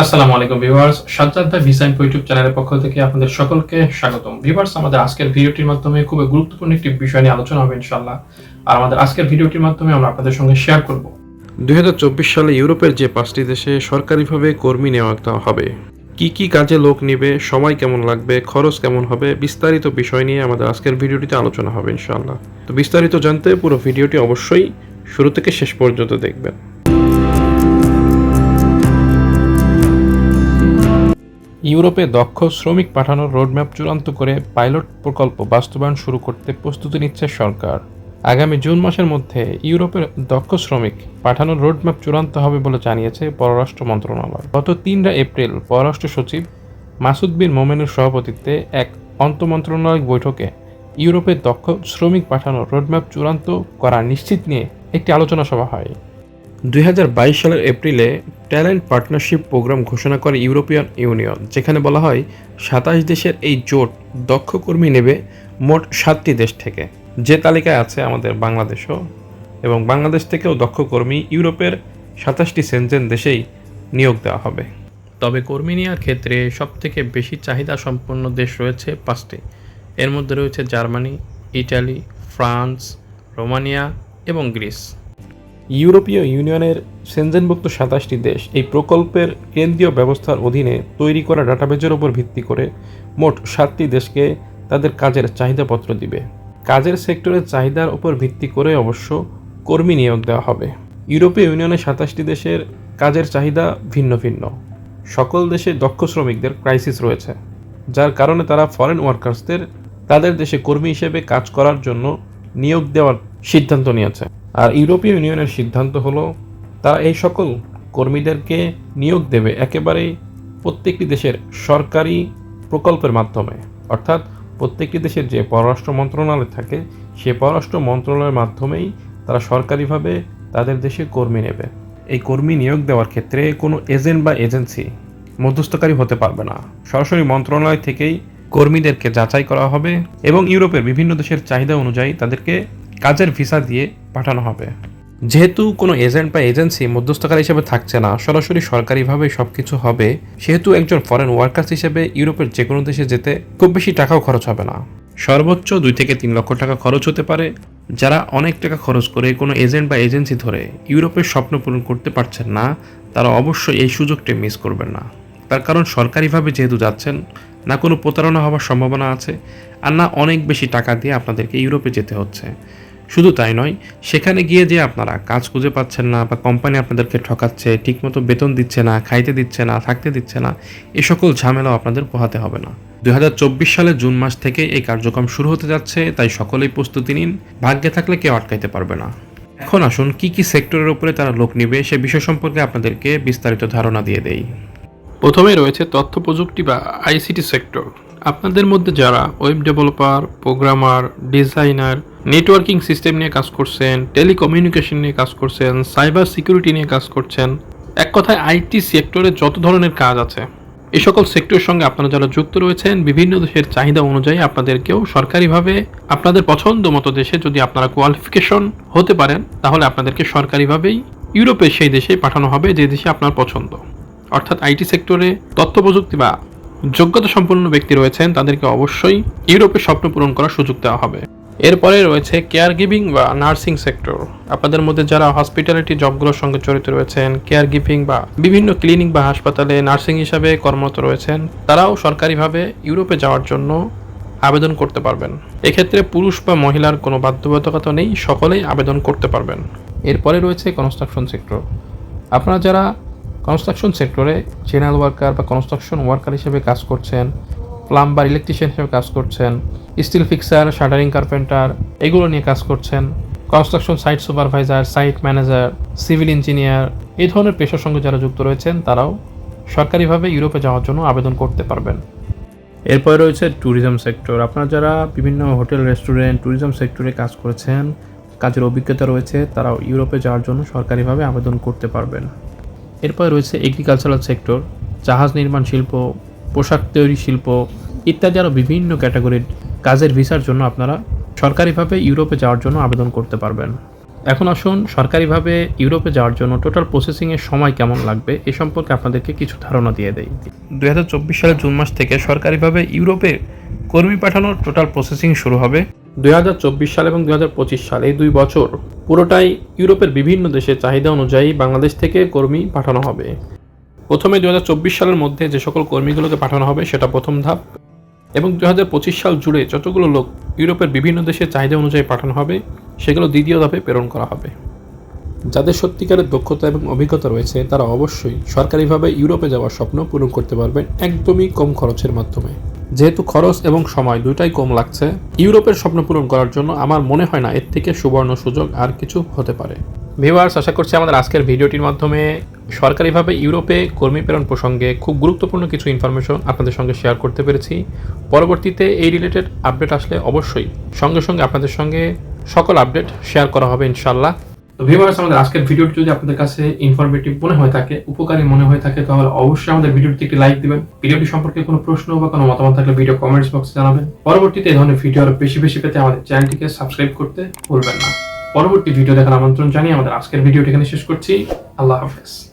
আসসালামু আলাইকুম ভিউয়ার্স, সাজ্জাদ ভাই ভিসা ইনফো ইউটিউব চ্যানেলের পক্ষ থেকে আপনাদের সকলকে স্বাগতম। ভিউয়ার্স, আমাদের আজকের ভিডিওটির মাধ্যমে খুব গুরুত্বপূর্ণ একটি বিষয় নিয়ে আলোচনা হবে ইনশাআল্লাহ। আর আমাদের আজকের ভিডিওটির মাধ্যমে আমরা আপনাদের সঙ্গে শেয়ার করব। দুই সালে ইউরোপের যে পাঁচটি দেশে সরকারিভাবে কর্মী নেওয়া হবে। কি কি কাজে লোক নেবে, সময় কেমন লাগবে, খরচ কেমন হবে, বিস্তারিত বিষয় নিয়ে আমাদের আজকের ভিডিওটিতে আলোচনা হবে ইনশাআল্লাহ। তো বিস্তারিত জানতে পুরো ভিডিওটি অবশ্যই শুরু থেকে শেষ পর্যন্ত দেখবেন। ইউরোপে দক্ষ শ্রমিক পাঠানোর রোডম্যাপ চূড়ান্ত করে পাইলট প্রকল্প বাস্তবায়ন শুরু করতে প্রস্তুতি নিচ্ছে সরকার। আগামী জুন মাসের মধ্যে ইউরোপের দক্ষ শ্রমিক পাঠানোর রোডম্যাপ চূড়ান্ত হবে বলে জানিয়েছে পররাষ্ট্র মন্ত্রণালয়। গত তিনরা এপ্রিল পররাষ্ট্র সচিব মাসুদ বিন মোমেনের সভাপতিত্বে এক অন্তমন্ত্রণালয় বৈঠকে ইউরোপের দক্ষ শ্রমিক পাঠানোর রোডম্যাপ চূড়ান্ত করা নিশ্চিত নিয়ে একটি আলোচনা সভা হয়। দুই হাজার বাইশ সালের এপ্রিলে ট্যালেন্ট পার্টনারশিপ প্রোগ্রাম ঘোষণা করে ইউরোপিয়ান ইউনিয়ন, যেখানে বলা হয় সাতাশ দেশের এই জোট দক্ষ কর্মী নেবে মোট সাতটি দেশ থেকে। যে তালিকায় আছে আমাদের বাংলাদেশও এবং বাংলাদেশ থেকেও দক্ষ কর্মী ইউরোপের সাতাশটি সেনজেন দেশেই নিয়োগ দেওয়া হবে। তবে কর্মী নেওয়ার ক্ষেত্রে সবথেকে বেশি চাহিদা সম্পন্ন দেশ রয়েছে পাঁচটি। এর মধ্যে রয়েছে জার্মানি, ইটালি, ফ্রান্স, রোমানিয়া এবং গ্রিস। ইউরোপীয় ইউনিয়নের সেনজেনভুক্ত সাতাশটি দেশ এই প্রকল্পের কেন্দ্রীয় ব্যবস্থার অধীনে তৈরি করা ডাটাবেজের উপর ভিত্তি করে মোট সাতটি দেশকে তাদের কাজের চাহিদাপত্র দিবে। কাজের সেক্টরের চাহিদার উপর ভিত্তি করে অবশ্য কর্মী নিয়োগ দেওয়া হবে। ইউরোপীয় ইউনিয়নের সাতাশটি দেশের কাজের চাহিদা ভিন্ন ভিন্ন। সকল দেশে দক্ষ শ্রমিকদের ক্রাইসিস রয়েছে, যার কারণে তারা ফরেন ওয়ার্কার্সদের তাদের দেশে কর্মী হিসেবে কাজ করার জন্য নিয়োগ দেওয়ার সিদ্ধান্ত নিয়েছে। আর ইউরোপীয় ইউনিয়নের সিদ্ধান্ত হলো তারা এই সকল কর্মীদেরকে নিয়োগ দেবে একেবারেই প্রত্যেকটি দেশের সরকারি প্রকল্পের মাধ্যমে। অর্থাৎ প্রত্যেকটি দেশের যে পররাষ্ট্র মন্ত্রণালয় থাকে, সে পররাষ্ট্র মন্ত্রণালয়ের মাধ্যমেই তারা সরকারিভাবে তাদের দেশে কর্মী নেবে। এই কর্মী নিয়োগ দেওয়ার ক্ষেত্রে কোনো এজেন্ট বা এজেন্সি মধ্যস্থকারী হতে পারবে না। সরাসরি মন্ত্রণালয় থেকেই কর্মীদেরকে যাচাই করা হবে এবং ইউরোপের বিভিন্ন দেশের চাহিদা অনুযায়ী তাদেরকে কাজের ভিসা দিয়ে পাঠানো হবে। যেহেতু কোনো এজেন্ট বা এজেন্সি মধ্যস্থকারী হিসেবে থাকছে না, সরাসরি সরকারিভাবে সব কিছু হবে। সেহেতু একজন ফরেন ওয়ার্কার্স হিসেবে ইউরোপের যে কোনো দেশে যেতে খুব বেশি টাকাও খরচ হবে না। সর্বোচ্চ দুই থেকে তিন লক্ষ টাকা খরচ হতে পারে। যারা অনেক টাকা খরচ করে কোনো এজেন্ট বা এজেন্সি ধরে ইউরোপের স্বপ্ন পূরণ করতে পারছেন না, তারা অবশ্যই এই সুযোগটি মিস করবেন না। তার কারণ সরকারিভাবে যেহেতু যাচ্ছেন, না কোনো প্রতারণা হওয়ার সম্ভাবনা আছে, আর না অনেক বেশি টাকা দিয়ে আপনাদেরকে ইউরোপে যেতে হচ্ছে। শুধু তাই নয়, সেখানে গিয়ে যে আপনারা কাজ খুঁজে পাচ্ছেন না বা কোম্পানি আপনাদেরকে ঠকাচ্ছে, ঠিকমতো বেতন দিচ্ছে না, খাইতে দিচ্ছে না, থাকতে দিচ্ছে না, এ সকল ঝামেলাও আপনাদের পোহাতে হবে না। দুই সালের জুন মাস থেকে এই কার্যক্রম শুরু হতে যাচ্ছে, তাই সকলেই প্রস্তুতি নিন, ভাগ্যে থাকলে কেউ আটকাইতে পারবে না। এখন আসুন, কি কি সেক্টরের উপরে তারা লোক নিবে, সে বিষয় সম্পর্কে আপনাদেরকে বিস্তারিত ধারণা দিয়ে দেই। প্রথমে রয়েছে তথ্য প্রযুক্তি বা আইসিটি সেক্টর। আপনাদের মধ্যে যারা web developer programmer designer networking system নিয়ে কাজ করছেন টেলিকমিউনিকেশন নিয়ে কাজ করছেন সাইবার সিকিউরিটি নিয়ে কাজ করছেন, এক কথায় আইটি সেক্টরে যত ধরনের কাজ আছে এই সকল সেক্টরের সঙ্গে আপনারা যারা যুক্ত রয়েছেন, বিভিন্ন দেশের চাহিদা অনুযায়ী আপনাদেরকেও সরকারিভাবে, আপনাদের পছন্দ মতো দেশে যদি আপনারা কোয়ালিফিকেশন হতে পারেন, তাহলে আপনাদেরকে সরকারিভাবেই ইউরোপের সেই দেশে পাঠানো হবে যে দেশে আপনার পছন্দ। অর্থাৎ আইটি সেক্টরে তথ্য প্রযুক্তি বা যোগ্যতা সম্পন্ন ব্যক্তি রয়েছেন, তাদেরকে অবশ্যই ইউরোপে স্বপ্ন পূরণ করার সুযোগ দেওয়া হবে। এরপরে রয়েছে কেয়ার গিভিং বা নার্সিং সেক্টর। আপনাদের মধ্যে যারা হসপিটালিটি জবগুলোর সঙ্গে জড়িত রয়েছেন কেয়ার গিভিং বা বিভিন্ন ক্লিনিক বা হাসপাতালে নার্সিং হিসাবে কর্মরত রয়েছেন, তারাও সরকারিভাবে ইউরোপে যাওয়ার জন্য আবেদন করতে পারবেন। এক্ষেত্রে পুরুষ বা মহিলার কোনো বাধ্যবাধকতা নেই, সকলেই আবেদন করতে পারবেন। এরপরে রয়েছে কনস্ট্রাকশন সেক্টর। আপনারা যারা কনস্ট্রাকশন সেক্টরে জেনারেল ওয়ার্কার বা কনস্ট্রাকশন ওয়ার্কার হিসেবে কাজ করছেন প্লাম্বার ইলেকট্রিশিয়ান হিসেবে কাজ করছেন স্টিল ফিক্সার শাটারিং কার্পেন্টার এগুলো নিয়ে কাজ করছেন construction site supervisor site manager civil engineer এই ধরনের পেশার সঙ্গে যারা যুক্ত রয়েছেন, তারাও সরকারিভাবে ইউরোপে যাওয়ার জন্য আবেদন করতে পারবেন। এরপরে রয়েছে ট্যুরিজম সেক্টর আপনারা যারা বিভিন্ন হোটেল রেস্টুরেন্ট ট্যুরিজম সেক্টরে কাজ করেছেন, কাজের অভিজ্ঞতা রয়েছে, তারাও ইউরোপে যাওয়ার জন্য সরকারিভাবে আবেদন করতে পারবেন। এরপরে রয়েছে এগ্রিকালচারাল সেক্টর জাহাজ নির্মাণ শিল্প, পোশাক তৈরি শিল্প ইত্যাদি আরও বিভিন্ন ক্যাটাগরির কাজের ভিসার জন্য আপনারা সরকারিভাবে ইউরোপে যাওয়ার জন্য আবেদন করতে পারবেন। এখন আসুন সরকারিভাবে ইউরোপে যাওয়ার জন্য টোটাল প্রসেসিংয়ের সময় কেমন লাগবে এ সম্পর্কে আপনাদেরকে কিছু ধারণা দিয়ে দেই। দু হাজার চব্বিশ সালের জুন মাস থেকে সরকারিভাবে ইউরোপে কর্মী পাঠানোর টোটাল প্রসেসিং শুরু হবে। দু হাজার চব্বিশ সাল এবং দু হাজার পঁচিশ সাল এই দুই বছর পুরোটাই ইউরোপের বিভিন্ন দেশের চাহিদা অনুযায়ী বাংলাদেশ থেকে কর্মী পাঠানো হবে। প্রথমে দু হাজার চব্বিশ সালের মধ্যে যে সকল কর্মীগুলোকে পাঠানো হবে সেটা প্রথম ধাপ এবং দু হাজার পঁচিশ সাল জুড়ে যতগুলো লোক ইউরোপের বিভিন্ন দেশের চাহিদা অনুযায়ী পাঠানো হবে সেগুলো দ্বিতীয় ধাপে প্রেরণ করা হবে। যাদের সত্যিকারের দক্ষতা এবং অভিজ্ঞতা রয়েছে, তারা অবশ্যই সরকারিভাবে ইউরোপে যাওয়ার স্বপ্ন পূরণ করতে পারবেন একদমই কম খরচের মাধ্যমে। যেহেতু খরচ এবং সময় দুটাই কম লাগছে, ইউরোপের স্বপ্ন পূরণ করার জন্য আমার মনে হয় না এর থেকে সুবর্ণ সুযোগ আর কিছু হতে পারে। ভিউয়ার্স, আশা করছি আমাদের আজকের ভিডিওটির মাধ্যমে সরকারিভাবে ইউরোপে কর্মী প্রেরণ প্রসঙ্গে খুব গুরুত্বপূর্ণ কিছু ইনফরমেশন আপনাদের সঙ্গে শেয়ার করতে পেরেছি। পরবর্তীতে এই রিলেটেড আপডেট আসলে অবশ্যই সঙ্গে সঙ্গে আপনাদের সঙ্গে সকল আপডেট শেয়ার করা হবে ইনশাল্লাহ তো ভিউয়ার্স আমাদের আজকের ভিডিওটি যদি আপনাদের কাছে ইনফরমেটিভ মনে হয়ে থাকে, উপকারী মনে হয়ে থাকে, তাহলে অবশ্যই আমাদের ভিডিওটি একটি লাইক দিবেন। ভিডিওটি সম্পর্কে কোনো প্রশ্ন বা কোনো মতামত থাকলে ভিডিও কমেন্টস বক্সে জানাবেন। পরবর্তীতে এই ধরনের ভিডিও আরও বেশি বেশি পেতে আমাদের চ্যানেলটিকে সাবস্ক্রাইব করতে ভুলবেন না। পরবর্তী ভিডিও দেখার আমন্ত্রণ জানিয়ে আমাদের আজকের ভিডিওটি এখানে শেষ করছি। আল্লাহ হাফেজ।